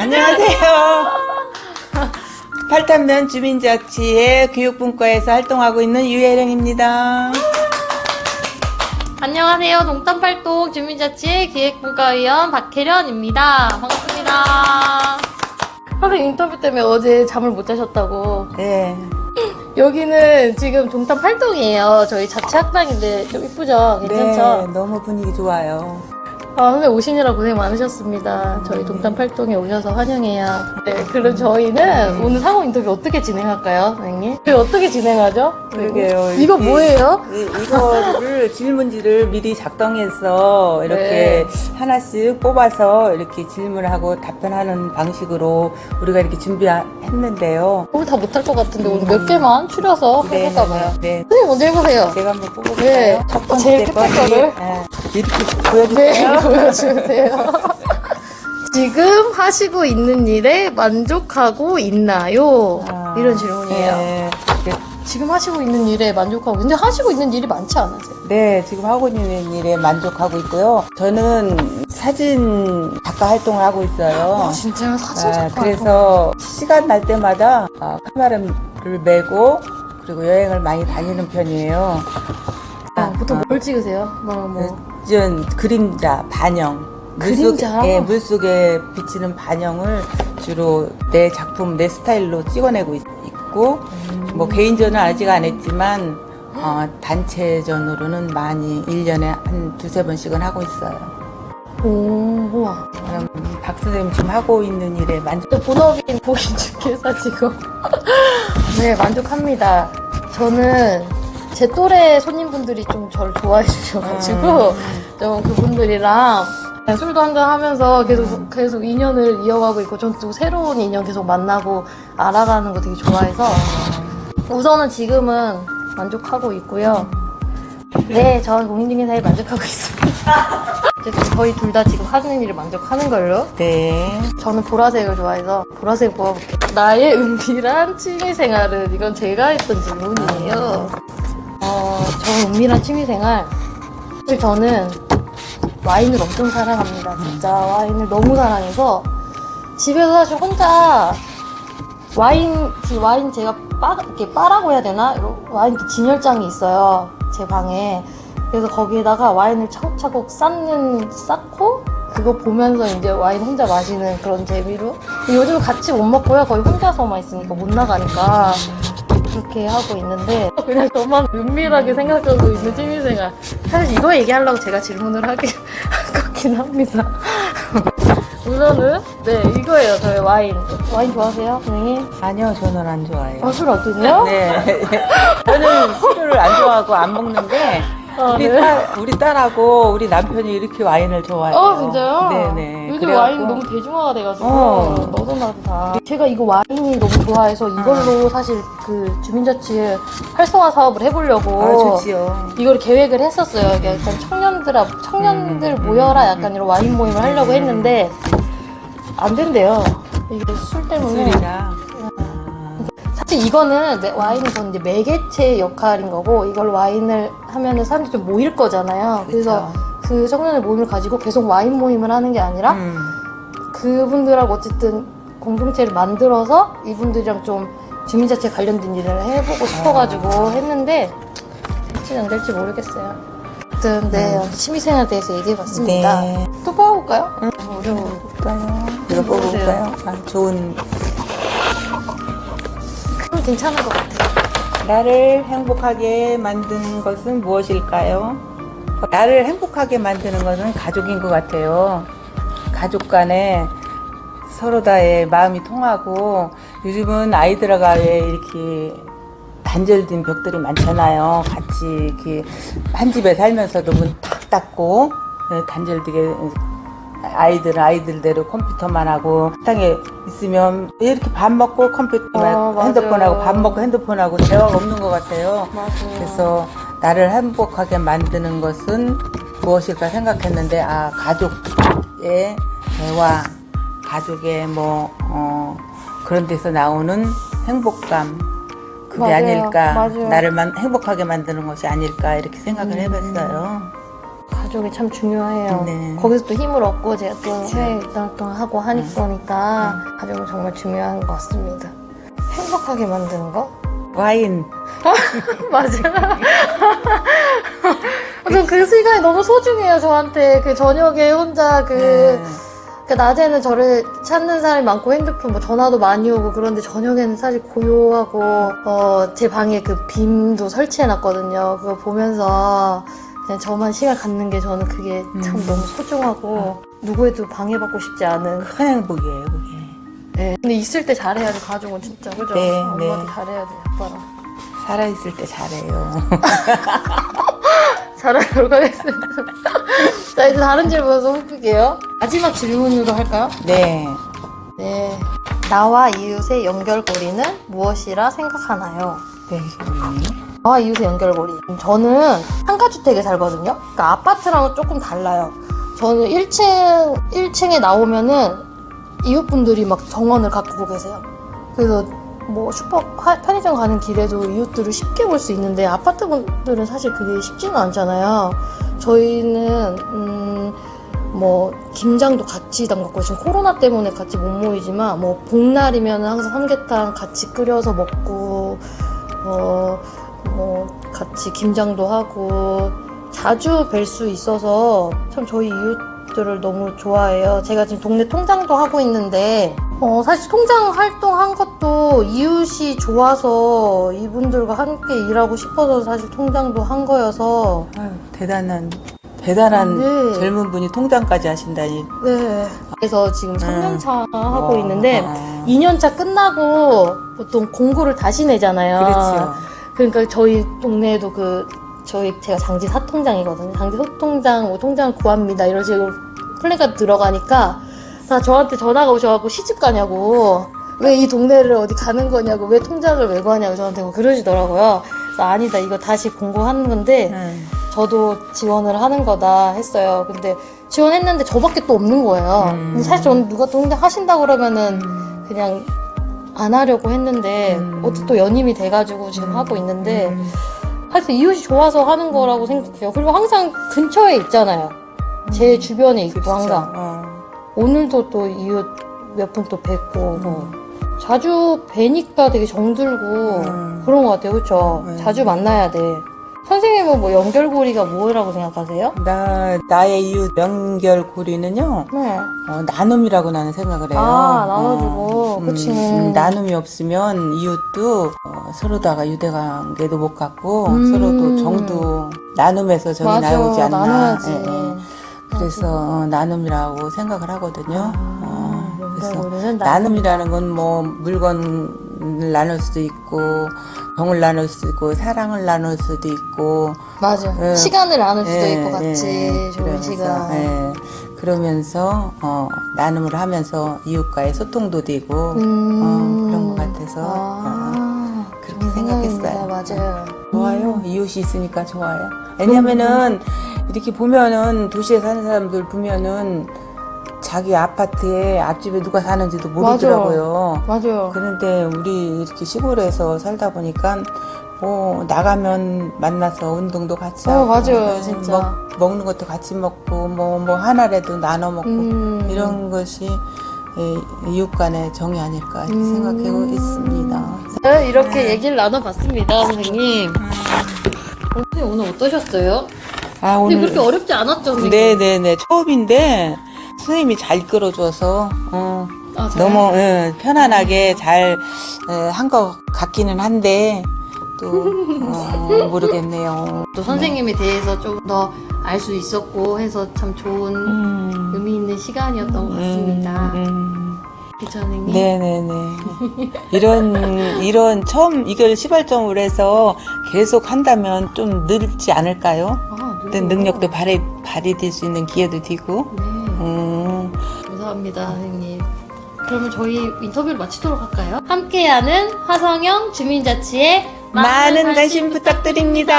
안녕하세요. 팔탄면 주민자치의 교육분과에서 활동하고 있는 유혜령입니다. 안녕하세요. 동탄팔동 주민자치 기획분과위원 박혜련입니다. 반갑습니다. 선생님 인터뷰 때문에 어제 잠을 못 자셨다고. 네. 여기는 지금 동탄 팔동이에요. 저희 자체 학당인데 좀 이쁘죠? 네, 괜찮죠? 너무 분위기 좋아요. 아, 선생님 오시느라 고생 많으셨습니다. 저희 동탄 팔동에 오셔서 환영해요. 네, 그럼 저희는 오늘 상호 인터뷰 어떻게 진행할까요, 선생님? 저희 어떻게 진행하죠? 그러게요. 이거 이게- 뭐예요? 이- 이거를 질문지를 미리 작성해서 이렇게 하나씩 뽑아서 이렇게 질문하고 답변하는 방식으로 우리가 이렇게 준비했는데요. 오늘 다 못할 것 같은데 오늘 몇 개만 추려서 네, 해볼까 봐요. 네. 선생님 먼저 해보세요. 제가 한번 뽑아볼까요? 네. 첫 번째 제일 끝에 거를. 네, 이렇게 네, 보여주세요. 보여주세요. 지금 하시고 있는 일에 만족하고 있나요? 아, 이런 질문이에요. 네. 네. 지금 하시고 있는 일에 만족하고, 근데 하시고 있는 일이 많지 않으세요? 네, 지금 하고 있는 일에 만족하고 있고요. 저는 사진 작가 활동을 하고 있어요. 아, 진짜요? 사진 아, 작가. 그래서 시간 날 때마다 어, 카메라를 메고 그리고 여행을 많이 다니는 편이에요. 아, 보통 뭘 찍으세요? 뭐, 뭐. 전 그림자, 반영. 그림자? 물속, 예, 물속에 비치는 반영을 주로 내 작품, 내 스타일로 찍어내고 있, 고 음. 뭐 개인전은 아직 안 했지만 어, 단체전으로는 많이 1년에 한 두세 번씩은 하고 있어요. 오, 우와. 그럼 박 선생님 지금 하고 있는 일에 만족. 또 본업인 보인주께서 지금. 네, 만족합니다. 저는 제 또래 손님분들이 좀 저를 좋아해 주셔가지고, 음. 좀 그분들이랑 그냥 술도 한잔 하면서 계속, 계속 인연을 이어가고 있고, 전 또 새로운 인연 계속 만나고 알아가는 거 되게 좋아해서, 우선은 지금은 만족하고 있고요. 네, 저 공인중개사에 만족하고 있습니다. 어쨌든 저희 둘 다 지금 하는 일을 만족하는 걸로. 네. 저는 보라색을 좋아해서 보라색 뽑아볼게요. 나의 은밀한 취미 생활은 이건 제가 했던 질문이에요. 어, 저는 은밀한 취미생활. 사실 저는 와인을 엄청 사랑합니다. 진짜 와인을 너무 사랑해서 집에서 사실 혼자 와인 지금 와인 제가 빠 이렇게 빠라고 해야 되나? 와인 그 진열장이 있어요 제 방에. 그래서 거기에다가 와인을 차곡차곡 쌓는 쌓고 그거 보면서 이제 와인 혼자 마시는 그런 재미로. 요즘 같이 못 먹고요. 거의 혼자서만 있으니까 못 나가니까 그렇게 하고 있는데 그냥 저만 은밀하게 생각하고 있는 취미생활. 사실 이거 얘기하려고 제가 질문을 하게 한 거긴 합니다. 우선은 네 이거예요 저의 와인. 와인 좋아하세요, 선생님? 아니요, 저는 안 좋아해요. 아, 술 어떠세요? 네. 저는 술을 안 좋아하고 안 먹는데 아, 우리, 네. 딸, 우리 딸하고 우리 남편이 이렇게 와인을 좋아해요. 어 진짜요? 네네. 요즘 그래갖고 와인 너무 대중화가 돼가지고 어. 너도 나도 다. 제가 이거 와인이 너무 좋아해서 이걸로 사실 그 주민자치 활성화 사업을 해보려고 아, 좋지요. 이걸 계획을 했었어요. 이게 약간 청년들 앞- 청년들 음, 모여라 약간 이런 와인 모임을 하려고 했는데 안 된대요. 이게 술 때문에. 술이라. 사실 이거는 내- 와인은 저는 이제 매개체 역할인 거고 이걸 와인을 하면은 사람들이 좀 모일 거잖아요. 그래서 그 청년의 모임을 가지고 계속 와인 모임을 하는 게 아니라 음. 그분들하고 어쨌든 공동체를 만들어서 이분들이랑 좀 주민자체 관련된 일을 해보고 싶어가지고 했는데 될지 안 될지 모르겠어요. 아무튼 네 취미생활에 대해서 얘기해봤습니다. 네. 또 뽑아볼까요? 응. 어려워. 볼까요? 이거 뽑을까요? 아, 좋은. 괜찮은 것 같아요. 나를 행복하게 만드는 것은 무엇일까요? 나를 행복하게 만드는 것은 가족인 것 같아요. 가족 간에 서로 다의 마음이 통하고 요즘은 아이들과의 이렇게 단절된 벽들이 많잖아요. 같이 이렇게 한 집에 살면서도 문 탁 닫고 어, 단절되게 아이들은 아이들대로 컴퓨터만 하고 식당에 있으면 왜 이렇게 밥 먹고 컴퓨터만 어, 맞아요. 핸드폰하고 밥 먹고 핸드폰하고 대화가 없는 것 같아요. 맞아요. 그래서 나를 행복하게 만드는 것은 무엇일까 생각했는데 아 가족의 대화, 가족의 뭐 어, 그런 데서 나오는 행복감 그게 맞아요. 아닐까 맞아요. 나를 만, 행복하게 만드는 것이 아닐까 이렇게 생각을 음. 해봤어요. 가족이 참 중요해요. 네. 거기서 또 힘을 얻고 제가 또. 해외 활동하고 하니까 가족은 정말 중요한 것 같습니다. 행복하게 만드는 거? 와인. 맞아. 전그 시간이 너무 소중해요, 저한테. 그 저녁에 혼자 그, 네. 그 낮에는 저를 찾는 사람이 많고 핸드폰 뭐 전화도 많이 오고 그런데 저녁에는 사실 고요하고, 어, 제 방에 그 빔도 설치해놨거든요. 그거 보면서 그냥 저만 시간 갖는 게 저는 그게 참 음. 너무 소중하고, 누구에도 방해받고 싶지 않은. 큰 행복이에요, 그게. 네. 근데 있을 때 잘해야지, 가족은 진짜. 그죠? 네, 엄마도 네. 잘해야지, 아빠랑. 살아있을 때 잘해요. 잘하도록 하겠습니다. 자, 이제 다른 질문 해볼게요. 마지막 질문으로 할까요? 네. 네. 나와 이웃의 연결고리는 무엇이라 생각하나요? 네, 시부님. 나와 이웃의 연결고리. 저는 상가주택에 살거든요. 그러니까 아파트랑은 조금 달라요. 저는 1층, 1층에 나오면은 이웃분들이 막 정원을 가꾸고 계세요. 그래서 뭐 슈퍼, 하- 편의점 가는 길에도 이웃들을 쉽게 볼 수 있는데 아파트 분들은 사실 그게 쉽지는 않잖아요. 저희는, 음, 뭐, 김장도 같이 담갔고, 지금 코로나 때문에 같이 못 모이지만, 뭐, 복날이면 항상 삼계탕 같이 끓여서 먹고, 같이 김장도 하고, 자주 뵐 수 있어서 참 저희 이웃들을 너무 좋아해요. 제가 지금 동네 통장도 하고 있는데, 어, 사실 통장 활동한 것도 이웃이 좋아서 이분들과 함께 일하고 싶어서 사실 통장도 한 거여서, 아유, 대단한, 대단한 네. 젊은 분이 통장까지 하신다니. 네. 그래서 지금 3년차 하고 와. 있는데, 아. 2년차 끝나고 보통 공고를 다시 내잖아요. 그렇죠. 그러니까 저희 동네에도 그 저희 제가 장지 사통장이거든요. 장지 소통장 뭐 통장 구합니다 이런 식으로 플래카드 들어가니까 다 저한테 전화가 오셔갖고 시집 가냐고 왜 이 동네를 어디 가는 거냐고 왜 통장을 왜 구하냐고 저한테 뭐 그러시더라고요. 그래서 아니다 이거 다시 공고하는 건데 음. 저도 지원을 하는 거다 했어요. 근데 지원했는데 저밖에 또 없는 거예요. 음. 사실 저는 누가 통장 하신다고 그러면은 음. 그냥 안 하려고 했는데 음. 또 연임이 돼가지고 지금 하고 있는데 음. 사실 이웃이 좋아서 하는 거라고 생각해요. 그리고 항상 근처에 있잖아요. 제 주변에 있고 그렇죠. 항상 어. 오늘도 또 이웃 몇 분 또 뵙고 뭐 자주 뵈니까 되게 정들고 음. 그런 것 같아요. 그렇죠? 네. 자주 만나야 돼. 선생님은 뭐 연결고리가 뭐라고 생각하세요? 나, 나의 이웃 연결고리는요, 네. 어, 나눔이라고 나는 생각을 해요. 아, 나눠주고. 어, 그치. 음, 나눔이 없으면 이웃도 어, 서로다가 유대관계도 못 갖고 음. 서로도 정도 나눔에서 정이 맞아. 나오지 않나. 나눠야지. 예, 예. 그래서 어, 나눔이라고 생각을 하거든요. 아, 어, 그래서 연결고리는 나- 나눔이라는 건 뭐 물건을 나눌 수도 있고 정을 나눌 수도 있고 사랑을 나눌 수도 있고 맞아. 예. 시간을 나눌 수도 예, 있고 같이 예, 좋은 그러면서, 시간. 예. 그러면서 어, 나눔을 하면서 이웃과의 소통도 되고 음. 어, 그런 것 같아서 아, 그렇게 좋은 생각했어요. 맞아요. 좋아요. 이웃이 있으니까 좋아요. 왜냐면은 이렇게 보면은 도시에 사는 사람들 보면은 자기 아파트에 앞집에 누가 사는지도 모르더라고요. 맞아요. 그런데 우리 이렇게 시골에서 살다 보니까 뭐 나가면 만나서 운동도 같이 어, 하고 맞아요, 음, 진짜. 먹, 먹는 것도 같이 먹고 뭐뭐 하나라도 나눠 먹고 음. 이런 것이 예, 이웃 간의 정이 아닐까 이렇게 음. 생각하고 있습니다. 네, 이렇게 얘기를 나눠봤습니다, 선생님. 선생님 오늘 어떠셨어요? 아 근데 오늘 그렇게 어렵지 않았죠, 선생님? 네네네 처음인데 선생님이 잘 이끌어줘서 어, 아? 너무 예, 편안하게 잘 한 것 같기는 한데 또 어, 모르겠네요. 또 선생님에 대해서 좀더알 수 있었고 해서 참 좋은 음, 의미 있는 시간이었던 것 같습니다. 음, 음. 그쵸, 선생님? 네네네. 이런 이런 처음 이걸 시발점으로 해서 계속 한다면 좀 늘지 않을까요? 아, 어떤 능력도 발휘 발휘될 수 있는 기회도 되고. 네. 음. 감사합니다, 선생님. 그러면 저희 인터뷰를 마치도록 할까요? 함께하는 화성형 주민자치의 많은 관심 부탁드립니다.